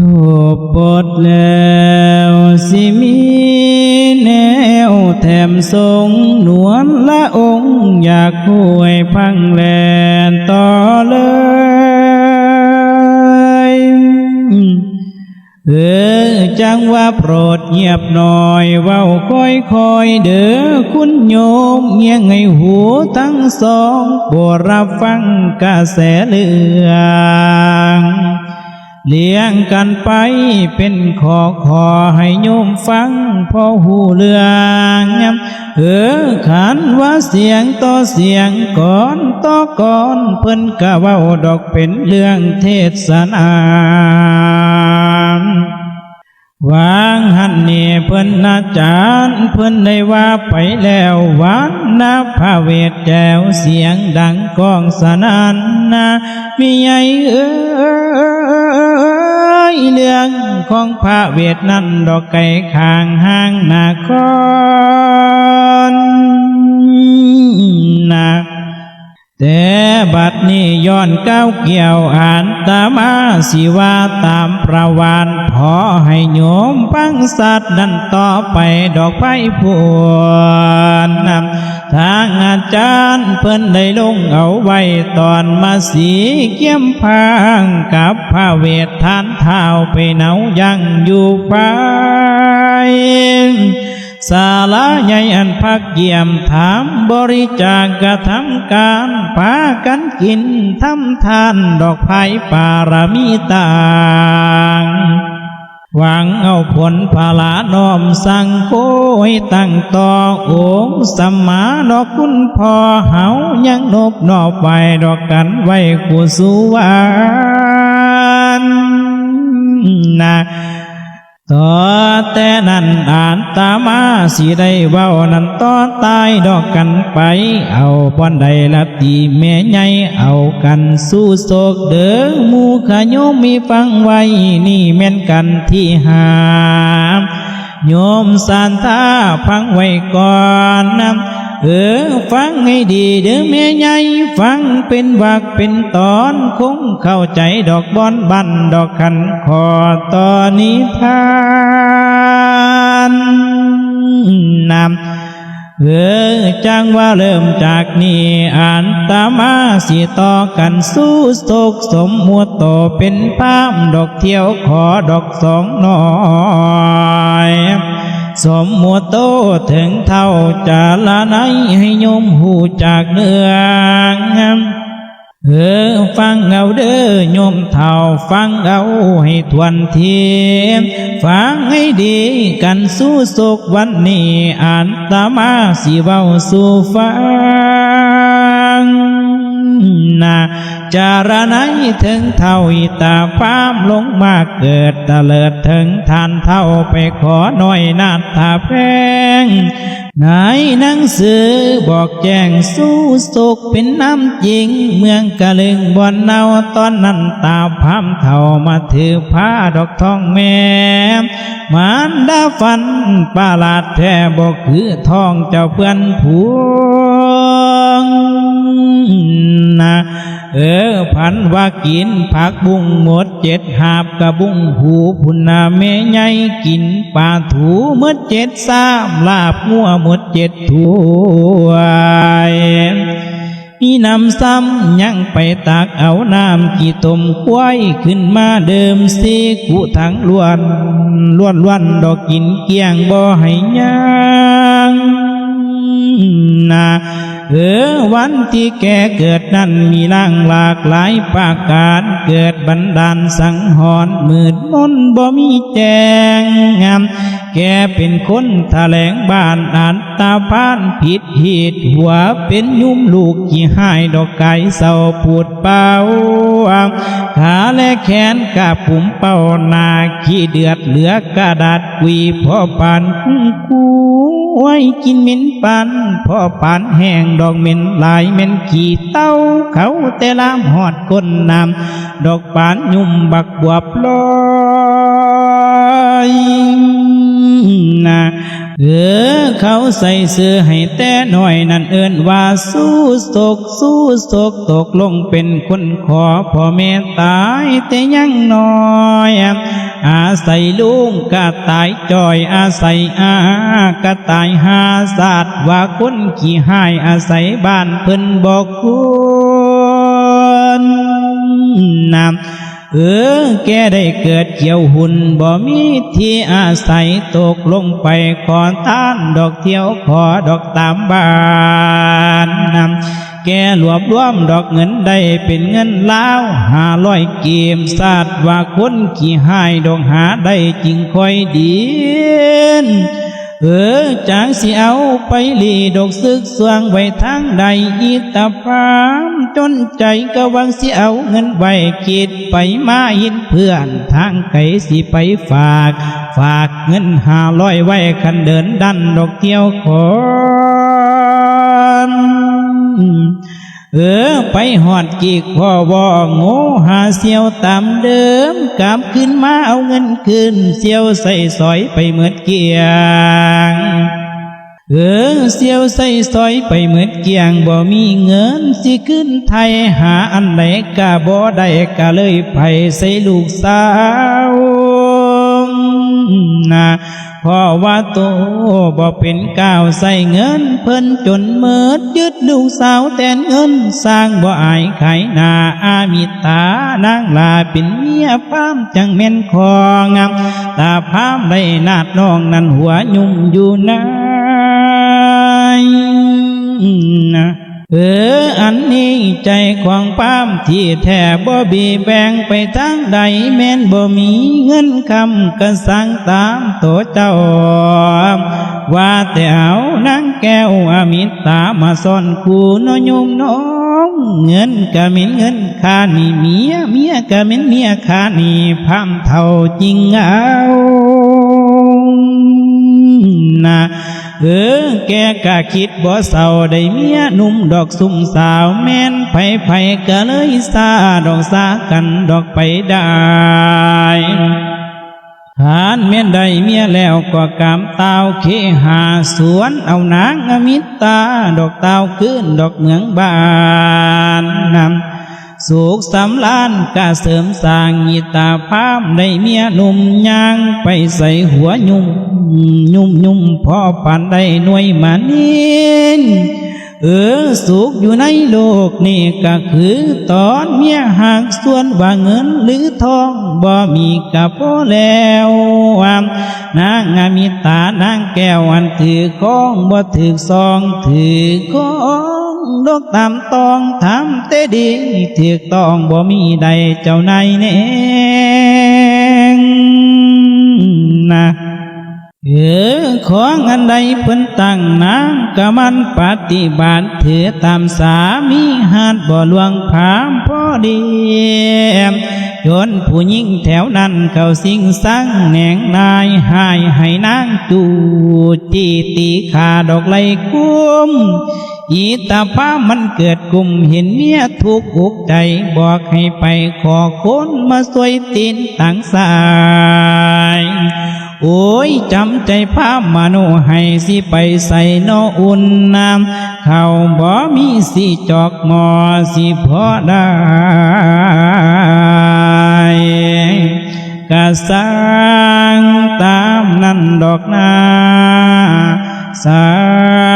จบบทแล้วสิมีแนวแถมทรงนวลละองค์อยากห่วยพังแลนต่อเลยเออจังว่าโปรดเงียบหน่อยเว้าค่อยคอยๆเด้อคุณโยมเงียงให้หูทั้งสองโปรดรับฟังกระแสเรื่อง เลี้ยงกันไปเป็นขอขอให้โยมฟังพอหูเรื่องเออขันว่าเสียงต่อเสียงก่อนต่อก่อนเพิ่นกะว่าดอกเป็นเรื่องเทศนา วางหันนี่เพิ่อนอาจารย์เพิ่อนได้ว่าไปแล้ววันนาพระเวทแจวเสียงดังก้องสนันนามีใหญ่เอ้ยเรื่องของพระเวทนั้นดอกไก่ข้างห้างนาคอนนา แต่บัดนี้ย้อนเก้าเกี่ยวอ่านตามาสิว่าตามประวานพอให้โยมฟังสัตว์นั้นต่อไปดอกไผ่พวนนำทางอาจารย์เพิ่นได้ลงเอาไว้ตอนมาสีเกี่ยมพางกับพระเวททานเท้าไปเนายังอยู่ไป ศาลาใหญ่อันพักเยี่ยมถามบริจาคกระทำการพากันกินทำทานดอกไผ่ปารมีต่างหวังเอาผลพาลาน้อมสั่งโคให้ตั้งต่อองค์สัมมาดอกคุณพ่อเฮายังนบนอบไว้ดอกกันไว้กุสุวรรณนะ ต่อแต่นั้นอ่านตามาสิได้เว้านั้นต่อตายดอกกันไป เอาป้อนใดละตีแม่ใหญ่เอากันสู้โศกเด้อมูขยมมีฟังไว้ นี่แม่นกันที่หาโยมสานท่าฟังไว้ก่อนนะ เออฟังให้ดีเด้อแม่ใหญ่ฟังเป็นวักเป็นตอนคงเข้าใจดอกบอนบันดอกขันขอตอนนี้พานนำเออจังว่าเริ่มจากนี้อ่านตามาสิต่อกันสู้โศกสมมัวโตเป็นพามดอกเที่ยวขอดอกสองน่อย สมมัวโตถึงเท่าจาละไหนให้โยมหูจากเนื้องเออฟังเอาเด้อโยมเท่าฟังเอาให้ทวนเทียมฟังให้ดีกันสู้สุขวันนี้อ่านตามาสีเบาสู่ฟัง นาจารณัยถึงเท่าอิตาพามลงมาเกิดตะเลิดถึงทานเท่าไปขอหน่อยนาตาแพง ในหนังสือบอกแจ้งสู้สุขเป็นน้ำจริง เมืองกะลึงบอนเนาตอนนั้นตาพามเท่ามาถือผ้าดอกทองแม่มารดาฟันปาลาดแท้บอกคือทองเจ้าเพื่อนผัวนะเออพันว่ากินผักบุ้งหมดเจ็ดหาบกระบุ้งหูพุนนาแม่ใหญ่กินปลาถูหมดเจ็ดสามลาบงัวหมดเจ็ดถ้วยมีน้ำซ้ำยังไปตักเอาน้ำกี่ต้มควายขึ้นมาเดิมสีกุถังล้วนล้วนล้วนดอกกินเกี้ยงบ่ให้ยังนะเออวันที่แกเกิดนั้นมีร่างหลากหลายปากการเกิดบันดาลสังหรณ์มืดมนบ่มีแจงงาม แกเป็นคนแถลงบ้านอ่านตาพานผิดเหตุหัวเป็นยุ่มลูกกี่หายดอกไก่เศร้าปวดเป่าขาและแขนกะปุ่มเป่านาขี้เดือดเหลือกระดาษกุยพ่อปานคุ้งกูไว้กินเหม็นปานพ่อปานแห้งดอกเหม็นลายเหม็นขี้เต้าเขาแต่ลามหอดก้นน้ำดอกปานยุ่มบักบวบลอย เออเขาใส่เสื้อให้แต่หน้อยนั่นเอินว่าสู้ศกสู้ศกตกลงเป็นคนขอพ่อแม่ตายแต่ยังน้อย อาศัยลุงกะตายจอยอาศัยอากะตายหาศาสตร์ว่าคนขี้หายอาศัยบ้านเพิ่นบอกคุณนำ เออแกได้เกิดเกี่ยวหุ่นบ่มีที่อาศัยตกลงไปขอท่านดอกเที่ยวขอดอกตามบานนำแกรวบรวมดอกเงินได้เป็นเงินล้าวหาร้อยเกมศาสตร์ว่าคนขี้หายดอกหาได้จริงค่อยดีน เออจางสิเอาไปลีดกซึกสวงไว้ทางใดอีตาพรามจนใจก็วังสิเอาเงินไว้คิดไปมายินเพื่อนทางไกสิไปฝาก ฝากเงินหาร้อยไว้คันเดินดันดอกเที่ยวขอน เออไปหอดกีกพ่อวอโง่หาเสียวตามเดิมกลับขึ้นมาเอาเงินคืนเสียวใส่สอยไปเหมือนเกียงเออเสียวใส่สอยไปเหมือนเกียงบ่มีเงินสิขึ้นไทยหาอันไหนกะบ่ได้กะเลยไปใส่ลูกสาวนะ พราะว่าโตบ่เป็นก้าวใส่เงิน เพิ่นจนเมิดยึดลูกสาวแทนเงิน สร้างบ่อายขนาอามิตานางลาเป็นเมียพามจังแม่นคองามตาพามได้นาดน้องนั้นหัวยุ่มอยู่นายนะ เอออันนี้ใจของป้ามที่แท้บ่บีแบ่งไปทางใดแม่นบ่มีเงินคำก็สั่งตามโตเจ้า ว่าแต่เอานางแก้วอมิตามาซ่อนคู่น้อยมน้องเงินก็เหม็นเงินคานี่เมียเมียก็เหม็นเมียคานี่พามเท่าจริงเอานะ เออแกก็คิดบ่เศร้าได้เมียหนุ่มดอกสุ่มสาวแม่นไผไผก็เลยซาดอกซากันดอกไปได้หานเมียนใดเมียแล้วก็กำเตาเคหาสวนเอานางอมิตาดอกเตาขึ้นดอกเหมืองบานนำ สุขสำลานกาเสริมสร้างยีตาพามได้เมียหนุ่มยางไปใส่หัวยุ่มยุ่มยุ่มพ่อปันได้หน่วยมานินเออสุขอยู่ในโลกนี่ก็คือตอนเมียหากส่วนว่าเงินหรือทองบ่มีกับพอแล้วนางงามิตานางแก้วอันถือของบ่ถือซองถือของ ดอกตามตองทำเตดีถือกต้องบ่มีใดเจ้าในเน่งนะเออของอันใดเพิ่นตั้งนางกะมันปฏิบัติถือตามสามีหาดบ่ลวงพามพอดีจนผู้หญิงแถวนั้นเขาสิงสังแหนงนายหายให้นางจูจีตีขาดอกไลกุ้ม อีตาพ้ามันเกิดกลุ่มเห็นเมียทุกอกใจ บอกให้ไปขอคนมาสวยตีนต่างสาย โอ้ยจำใจพามาโนให้สิไปใส่นออุ่นน้ำเขาบ่มีสิจอกหมอสิพอได้กะสร้างตามนั้นดอกนาสา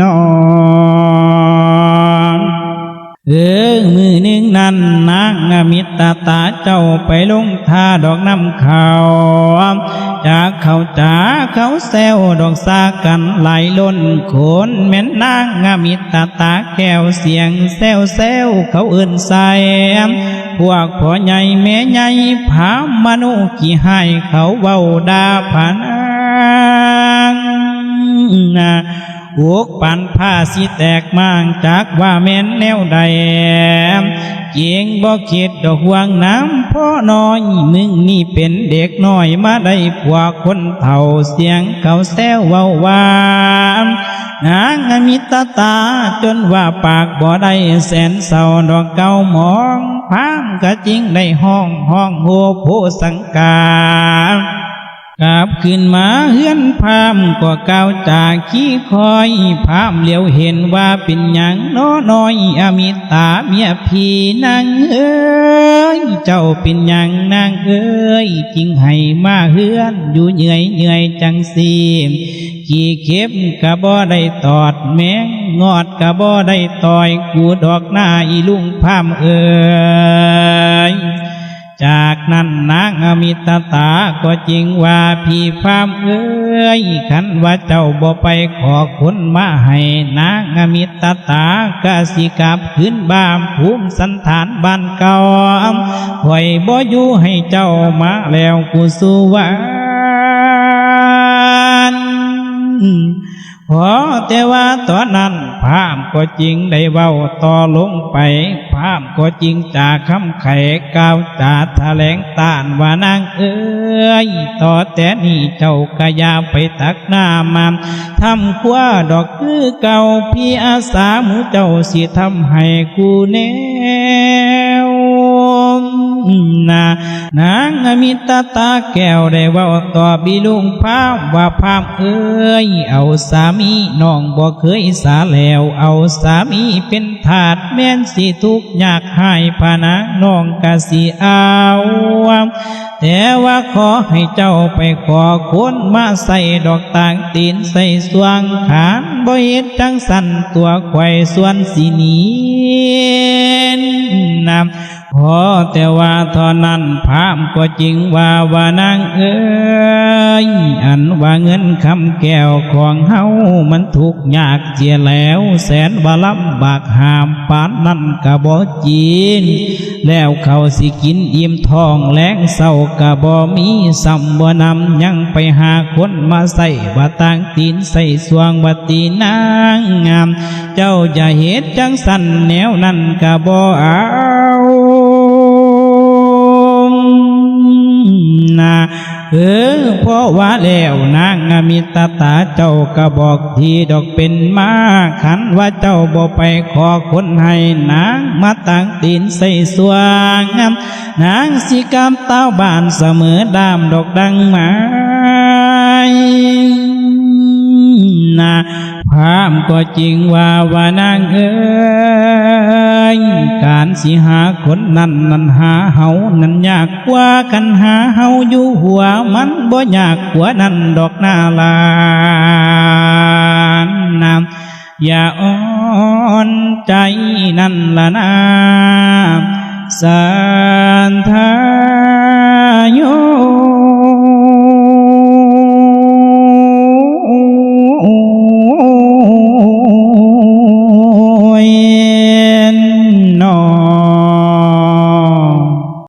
นอนเออมือหนึ่งนั้นนางมิตาตาเจ้าไปลงท่าดอกน้ำขาวจากเขาจ๋าเขาแซวดอกซากันไหลล้นโขนแม่นนางอมิตาตาแก้วเสียงแซวแซวเขาเอื่นใส่พวกพ่อใหญ่แม่ใหญ่ผามโนกี่ให้เขาเว้าดาผานาง นะอกปันผ้าสิแตกมางจากว่าแม่นแนวใดเกียงบ่คิดดอกห่วงน้ำพ่อน้อยมึงนี่เป็นเด็กน้อยมาได้พวกคนเฒ่าเสียงเขาแซวเว้าวานางอมิตตาจนว่าปากบ่ได้แสนเศร้าดอกเก่ามองพามก็จริงได้ห้องห้องโหโพสังกา กลับขึ้นมาเฮือนพามก็ก้าจากขี้คอยพามเหลียวเห็นว่าเป็นหยังน้อน้อยอมิตาเมียพี่นางเอ้ยเจ้าเป็นหยังนางเอ้ยจริงให้มาเฮือนอยู่เหนื่อยเหนื่อยจังสีกี่เข็บกะบ่ได้ตอดแมงงอดกะบ่ได้ต่อยกูดอกหน้าอีลุงพามเอ้ย จากนั้นนางอมิตตาก็จริงว่าพี่พามเอ้ยขันว่าเจ้าบ่ไปขอคนมาให้นางอมิตตากะสิกลับขึ้นบ้านภูมิสันฐานบ้านเก่าคอยบ่อยู่ให้เจ้ามาแล้วกูสุวร พอแต่ว่าตอนนั้นพามก็จริงได้เว้าต่อลงไปพามก็จริงจากคำไขกล่าวจาแถลงต้านว่านางเอ้ยต่อแต่นี้เจ้ากะยาไปตักหน้ามาทำขั้วดอกคือเก่าพี่อาสาหมูเจ้าสิทำให้กูแนว นานางอมิตตาแก้วได้ว่าต่อบิลุงพามว่าพามเอ้ย เอาสามีน้องบ่เคยสาแล้ว เอาสามีเป็นทาสแม่นสิทุกข์ยากหายพานะน้องกะสิเอาแต่ว่าขอให้เจ้าไปขอคนมาใส่ดอกต่างตีนใส่สวงขานบ่เฮ็ดจังสันตัวไข่ส่วนสีหนีนนำ พอแต่ว่าเท่านั้นพามก็จริงว่าว่านางเอ้ยอันว่าเงินคำแก้วของเฮามันทุกยากเจียแล้ว แสนว่าลำบากหามปานนั่นกะบ่จีน แล้วเขาสิกินอิ่มทองแหลงเศร้ากะบ่มีสัมบ่นำยังไปหาคนมาใส่ว่าต่างตีนใส่สวงว่าตีนางงาม เจ้าจะเหตุจังสันแนวนั้นกะบ่เอา เออเพราะว่าแล้วนางมิตาตาเจ้าก็บอกทีดอกเป็นมาขันว่าเจ้าบ่ไปขอคนให้นางมาตั้งตีนใส่สวงงามนางสิกรรมเต้าบานเสมอดามดอกดังไม้นาพามก็จริงว่าว่านางเอ้ยกา นสิหาคนนั้นนั้นหาเฮานั้นยากกว่ากันหาเฮาอยู่หัวมันบ่ยากกว่านั้นดอกนาลานนำอย่าอ่อนใจนั่นละนาสา